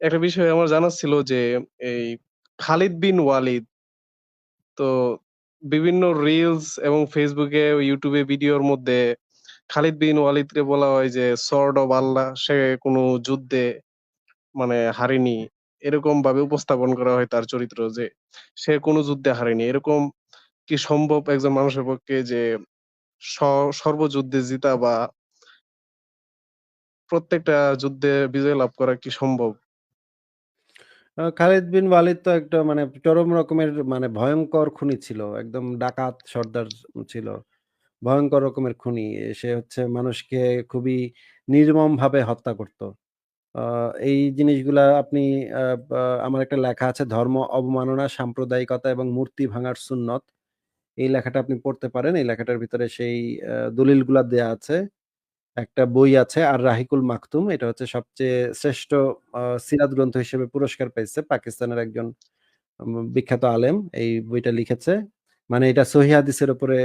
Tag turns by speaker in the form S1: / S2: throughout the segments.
S1: একটা বিষয় আমার জানার ছিল যে, এই খালিদ বিন ওয়ালিদ তো বিভিন্ন রিলস এবং ফেসবুকে ইউটিউবে ভিডিওর মধ্যে খালিদ বিন ওয়ালিদকে বলা হয় যে সর্ড অফ আল্লাহ সে কোনো যুদ্ধে মানে হারেনি। এরকম ভাবে উপস্থাপন করা হয় তার চরিত্র যে, সে কোনো যুদ্ধে হারেনি। এরকম কি সম্ভব একজন মানুষের পক্ষে যে সর্বযুদ্ধে জিতা বা প্রত্যেকটা যুদ্ধে বিজয় লাভ করা কি সম্ভব?
S2: খালিদ বিন ওয়ালিদ তো একটা মানে চরম রকমের মানে ভয়ঙ্কর খুনি ছিল। একদম ডাকাত সর্দার ছিল। ভয়ঙ্কর রকমের খুনি। সে হচ্ছে মানুষকে খুবই নির্মম ভাবে হত্যা করত। এই জিনিসগুলা আপনি আমার একটা লেখা আছে 'ধর্ম অবমাননা, সাম্প্রদায়িকতা এবং মূর্তি ভাঙার সুন্নত।' এই লেখাটা আপনি পড়তে পারেন। এই লেখাটার ভিতরে সেই দলিলগুলা দেয়া আছে। একটা বই আছে, 'আর রাহিকুল মাকতুম' এটা হচ্ছে সবচেয়ে শ্রেষ্ঠ সিরাত গ্রন্থ হিসেবে পুরস্কার পাইছে। পাকিস্তানের একজন বিখ্যাত আলেম এই বইটা লিখেছে। মানে এটা সহিহ হাদিসের উপরে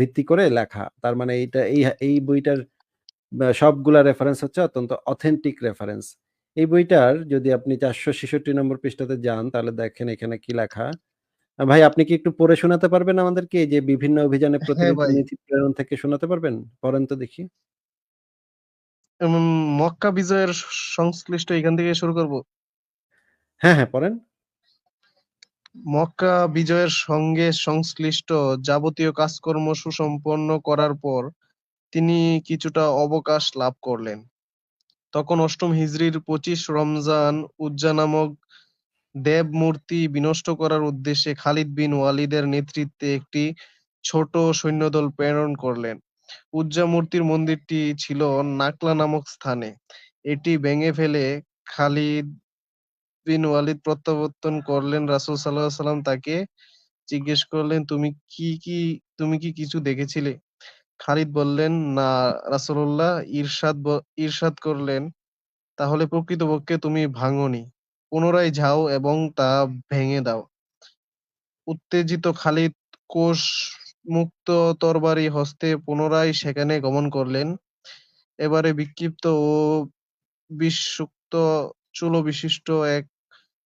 S2: ভিত্তি করে লেখা। তার মানে এইটা, এই এই বইটার সবগুলা রেফারেন্স হচ্ছে অত্যন্ত অথেন্টিক রেফারেন্স। এই বইটার যদি আপনি ৪৬৬ নম্বর পৃষ্ঠাতে যান, তাহলে দেখেন এখানে কি লেখা। ভাই আপনি কি একটু পড়ে শোনাতে পারবেন আমাদেরকে? যে বিভিন্ন অভিযানে
S1: হ্যাঁ
S2: প্রতিনিধি প্রেরণ থেকে শোনাতে পারবেন? পড়েন তো দেখি।
S1: মক্কা বিজয়ের সংশ্লিষ্ট এখান থেকে শুরু করব?
S2: হ্যাঁ, হ্যাঁ পড়েন।
S1: মক্কা বিজয়ের সঙ্গে সংশ্লিষ্ট যাবতীয় কাজকর্ম সুসম্পন্ন করার পর তিনি কিছুটা অবকাশ লাভ করলেন। তখন অষ্টম হিজরির ২৫ রমজান উজ্জা নামক দেব-মূর্তি বিনষ্ট করার উদ্দেশ্যে খালিদ বিন ওয়ালিদের নেতৃত্বে একটি ছোট সৈন্যদল প্রেরণ করলেন। উজ্জা মূর্তির মন্দিরটি ছিল নাকলা নামক স্থানে। এটি ভেঙে ফেলে খালিদ বিন ওয়ালিদ প্রত্যাবর্তন করলেন। রাসূল সাল্লাল্লাহু ওয়াসাল্লাম তাকে জিজ্ঞেস করলেন, "তুমি কি, কি তুমি কি কিছু দেখেছিলে?" খালিদ বললেন, "না রাসূলুল্লাহ" ইরশাদ ব ইরশাদ করলেন, "তাহলে প্রকৃতপক্ষে তুমি ভাঙোনি। পুনরায় যাও এবং তা ভেঙে দাও।" উত্তেজিত খালিদ কোষমুক্ত তরবারি হস্তে পুনরায় সেখানে গমন করলেন। এবারে বিক্ষিপ্ত ও বিক্ষুব্ধ চুলবিশিষ্ট এক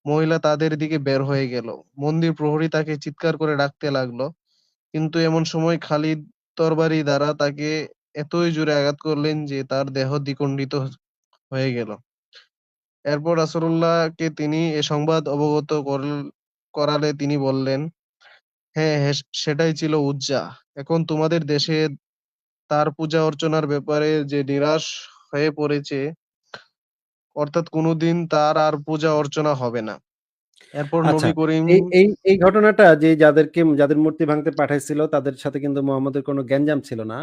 S1: মহিলা তাদের দিকে বের হয়ে গেল। মন্দির প্রহরী তাকে চিৎকার করে ডাকতে লাগল। কিন্তু এমন সময় খালিদ তরবারি দ্বারা তাকে এতই জোরে আঘাত করলেন যে তার দেহ দ্বিখণ্ডিত হয়ে গেল। এরপর রাসূলুল্লাহকে তিনি এ সংবাদ অবগত করল তিনি বললেন, "হ্যাঁ, সেটাই ছিল উজ্জা। এখন তোমাদের দেশে তার পূজা অর্চনার ব্যাপারে যে নিরাশ হয়ে পড়েছে অর্থাৎ কোনদিন তার আর পূজা অর্চনা হবে না।" এরপর
S2: আচ্ছা।
S1: নবী করিম
S2: এই এই এই ঘটনাটা যে যাদেরকে যাদের মূর্তি ভাঙতে পাঠাইছিল তাদের সাথে কিন্তু মুহাম্মদের কোনো গ্যাঞ্জাম ছিল না।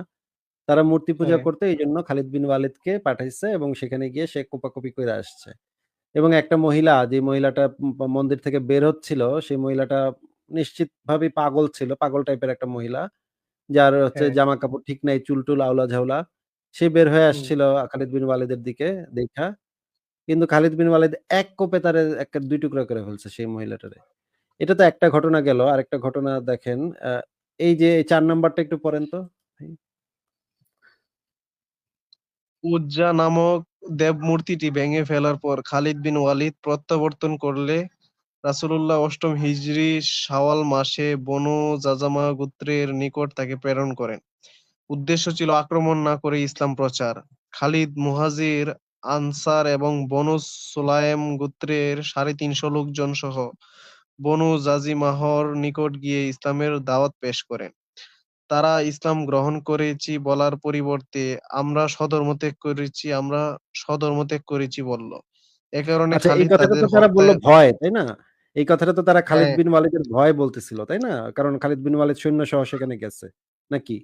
S2: তারা মূর্তি পূজা
S1: হ্যাঁ।
S2: করতো এইজন্য খালিদ বিন ওয়ালিদকে পাঠাইছে এবং সেখানে গিয়ে সে কোপাকুপি কইরা আসছে। এবং একটা মহিলা যে মহিলাটা মন্দির থেকে বের হচ্ছিল সেই মহিলাটা নিশ্চিতভাবেই পাগল ছিল। পাগল টাইপের একটা মহিলা। যার হচ্ছে
S1: হ্যাঁ।
S2: জামা-কাপড় ঠিক নাই, চুল-টুল আউলা-ঝাউলা। সে বের হয়ে আসছিল খালিদ বিন ওয়ালিদের দিকে দেখা কিন্তু খালিদ বিন ওয়ালিদ এক কোপে তারে এক্কা ২ টুকরা করে ফেলছে সেই মহিলাটারে। এটা তো একটা ঘটনা গেল। আর একটা ঘটনা দেখেন এই যে চার নাম্বারটা একটু পড়েন তো
S1: উজ্জা নামক দেবমূর্তিটি ভেঙে ফেলার পর খালিদ বিন ওয়ালিদ প্রত্যাবর্তন করলে রাসূলুল্লাহ অষ্টম হিজরি শাওয়াল মাসে বনু জাজামা গোত্রের নিকট তাকে প্রেরণ করেন। উদ্দেশ্য ছিল আক্রমণ না করে ইসলাম প্রচার। খালিদ মুহাজির, আনসার এবং বনু সুলাইম গোত্রের ৩৫০ লোকজন সহ বনু জাজিমাহর নিকট গিয়ে ইসলামের দাওয়াত পেশ করেন। তারা ইসলাম গ্রহণ করেছি বলার পরিবর্তে আমরা স্বধর্ম ত্যাগ করেছি আমরা স্বধর্ম ত্যাগ করেছি বলল। এ কারণে
S2: আচ্ছা
S1: খালিদ তাদের
S2: তারা বলল ভয়, তাই না? এই কথাটা তো তারা খালিদ
S1: হ্যাঁ।
S2: বিন ওয়ালিদের ভয় বলতেছিল, তাই না? কারণ খালিদ বিন ওয়ালিদ সৈন্যসহ সেখানে গেছে। নাকি?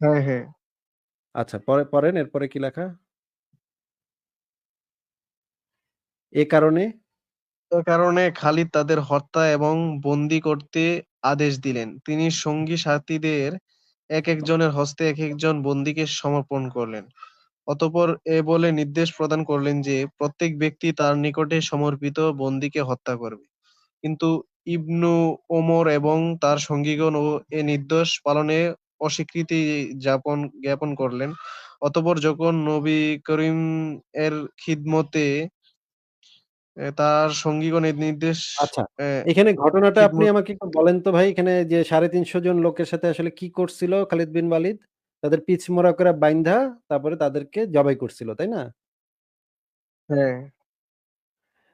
S1: হ্যাঁ, হ্যাঁ।
S2: আচ্ছা পরে পরেন এরপরে কি লেখা? এ কারণে
S1: কারণে খালিদ তাদের হত্যা এবং বন্দি করতে আদেশ দিলেন। তিনি সঙ্গী সাথীদের একেক জনের হস্তে একেক জন বন্দীকে সমর্পণ করলেন। অতঃপর এ বলে নির্দেশ প্রদান করলেন যে, প্রত্যেক ব্যক্তি তার নিকটে সমর্পিত বন্দীকে হত্যা করবে। কিন্তু ইবনু ওমর এবং তার সঙ্গীগণ ও এ নির্দেশ পালনে অস্বীকৃতি জ্ঞাপন করলেন। অতঃপর যখন নবী করিম এর খিদমতে তার সঙ্গীগণ এই নির্দেশ
S2: আচ্ছা, এখানে ঘটনাটা আপনি আমাকে একটু বলেন তো ভাই এখানে যে ৩৫০ জন লোকের সাথে আসলে কি করছিল খালিদ বিন ওয়ালিদ? তাদের পিছমোড়া করে বাইন্ধা তারপরে তাদেরকে জবাই করছিল, তাই না?
S1: হ্যাঁ।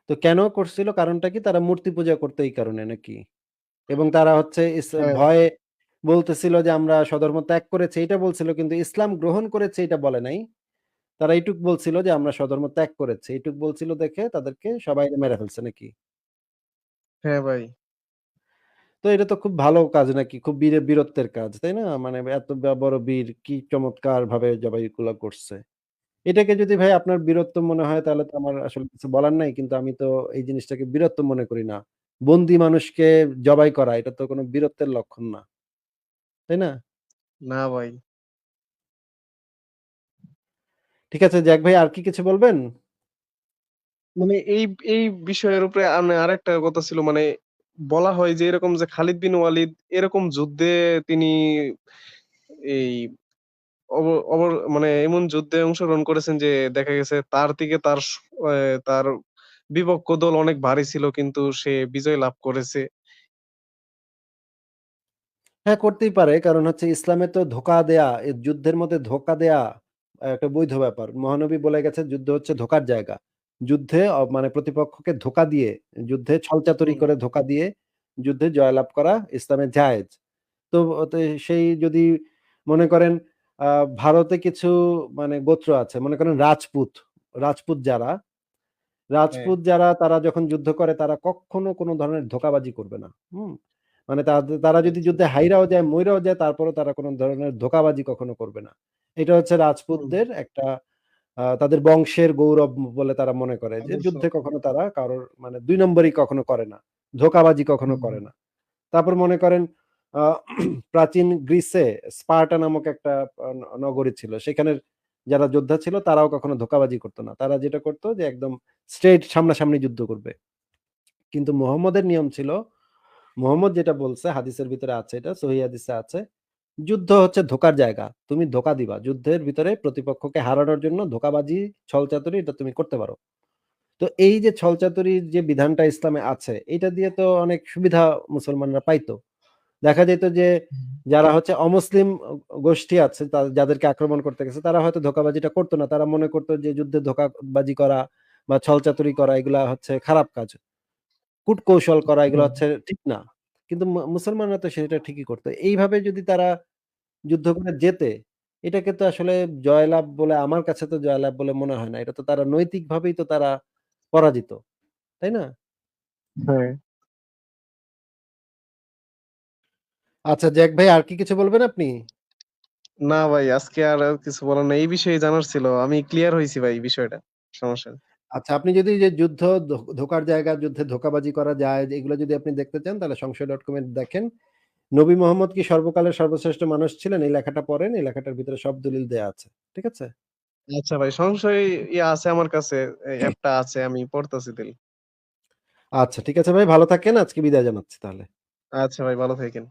S2: তো কেন করছিল? কারণটা কি? তারা মূর্তি পূজা করতে এই কারণে নাকি? এবং তারা হচ্ছে
S1: হ্যাঁ।
S2: ভয়ে বলতেছিল যে আমরা স্বধর্ম ত্যাগ করেছি এটা বলছিল কিন্তু ইসলাম গ্রহণ করেছে এটা বলে নাই। তারা এইটুক বলছিল যে আমরা স্বধর্ম ত্যাগ করেছি। এইটুক বলছিল দেখে তাদেরকে সবাই মেরে ফেলছে নাকি?
S1: হ্যাঁ ভাই।
S2: তো এটা তো খুব ভালো কাজ নাকি? খুব বীরে বীরত্বের কাজ, তাই না? মানে এত ব বড় বীর কি চমৎকারভাবে জবাইগুলা করছে। এটাকে যদি ভাই আপনার বীরত্ব মনে হয় তাহলে তো আমার আসলে কিছু বলার নাই। কিন্তু আমি তো এই জিনিসটাকে বীরত্ব মনে করি না। বন্দি মানুষকে জবাই করা এটা তো কোনো বীরত্বের লক্ষণ না। তাই না?
S1: না ভাই।
S2: ঠিক আছে জ্যাক ভাই আর কি কিছু বলবেন?
S1: মানে এই এই বিষয়ের উপরে মানে আরেকটা কথা ছিল মানে বলা হয় যে এরকম যে খালিদ বিন ওয়ালিদ এরকম যুদ্ধে তিনি এই মানে এমন যুদ্ধে অংশগ্রহণ করেছেন যে দেখা গেছে তার থেকে তার তার বিপক্ষ দল অনেক ভারী ছিল কিন্তু সে বিজয় লাভ করেছে।
S2: হ্যাঁ, করতেই পারে। কারণ হচ্ছে ইসলামে তো ধোকা দেয়া, যুদ্ধের মধ্যে ধোকা দেয়া একটা বৈধ ব্যাপার। মহানবী বলে গেছে যুদ্ধ হচ্ছে ধোঁকার জায়গা। যুদ্ধে মানে প্রতিপক্ষকে ধোঁকা দিয়ে, যুদ্ধে ছলচাতুরি করে ধোঁকা দিয়ে যুদ্ধে জয়লাভ করা ইসলামে জায়েজ। তো সেই যদি মনে করেন ভারতে কিছু মানে গোত্র আছে। মনে করেন রাজপুত, রাজপুত যারা,
S1: হ্যাঁ।
S2: রাজপুত যারা তারা যখন যুদ্ধ করে তারা কক্ষনো কোনো ধরনের ধোঁকাবাজি করবে না। হুম? মানে তারা যদি। যুদ্ধে হাইরাও যায়, মইরাও যায় তারপরে তারা কোন ধরনের ধোঁকাবাজি কখনো করবে না। এটা হচ্ছে রাজপুতদের একটা তাদের বংশের গৌরব বলে তারা মনে করে যে যুদ্ধে কখনো তারা কারোর মানে ২ নম্বরই কখনো করে না। ধোঁকাবাজি কখনো করে না। তারপর মনে করেন প্রাচীন গ্রিসে স্পার্টা নামক একটা নগরী ছিল। সেখানের যারা যোদ্ধা ছিল তারাও কখনো ধোঁকাবাজি করতো না। তারা যেটা করতো যে একদম স্ট্রেইট সামনাসামনি যুদ্ধ করবে। কিন্তু মোহাম্মদের নিয়ম ছিল, মুহাম্মদ যেটা বলছে হাদিসের ভিতরে আছে এটা, সহিহ হাদিসে আছে। যুদ্ধ হচ্ছে ধোঁকার জায়গা। তুমি ধোঁকা দিবা। যুদ্ধের ভিতরে প্রতিপক্ষকে হারানোর জন্য ধোঁকাবাজি, ছলচাতুরি এটা তুমি করতে পারো। তো এই যে ছলচাতুরির যে বিধানটা ইসলামে আছে, এইটা দিয়ে তো অনেক সুবিধা মুসলমানরা পাইতো। দেখা যেত যে যারা হচ্ছে অমুসলিম গোষ্ঠী আছে যাদেরকে আক্রমণ করতে গেছে তারা হয়তো ধোঁকাবাজিটা করতো না। তারা মনে করতো যে যুদ্ধে ধোঁকাবাজি করা বা ছলচাতুরি করা এগুলা হচ্ছে খারাপ কাজ। কূটকৌশল করা এগুলো হচ্ছে ঠিক না। কিন্তু মুসলমানরা তো সেটা ঠিকই করত। এইভাবে যদি তারা যুদ্ধ করে জেতে, এটাকে তো আসলে জয়লাভ বলে আমার কাছে তো জয়লাভ বলে মনে হয় না। এটা তো তারা নৈতিকভাবেই তো তারা পরাজিত। তাই না?
S1: হ্যাঁ।
S2: আচ্ছা জ্যাক ভাই আর কি কিছু বলবেন আপনি?
S1: না ভাই আজকে আর কিছু বলার নাই। এই বিষয়ে জানার ছিল। আমি ক্লিয়ার হয়েছি ভাই বিষয়টা। সমস্যা নেই।
S2: আচ্ছা আপনি যদি যে যুদ্ধ ধো ধোঁকার জায়গা, যুদ্ধে ধোঁকাবাজি করা যায় এগুলো যদি আপনি দেখতে চান তাহলে সংশয়.com এ দেখেন। নবী মোহাম্মদ কি সর্বকালের সর্বশ্রেষ্ঠ মানুষ ছিলেন? এই লেখাটা পড়েন। এই লেখাটার ভিতরে সব দলিল দেয়া আছে। ঠিক আছে?
S1: আচ্ছা ভাই সংশয় ইয়া আছে আমার কাছে। এই অ্যাপটা আছে। আমি পড়তাছি তাইলে।
S2: আচ্ছা ঠিক আছে ভাই ভালো থাকেন। আজকে বিদায় জানাচ্ছি তাহলে।
S1: আচ্ছা ভাই ভালো থাইকেন।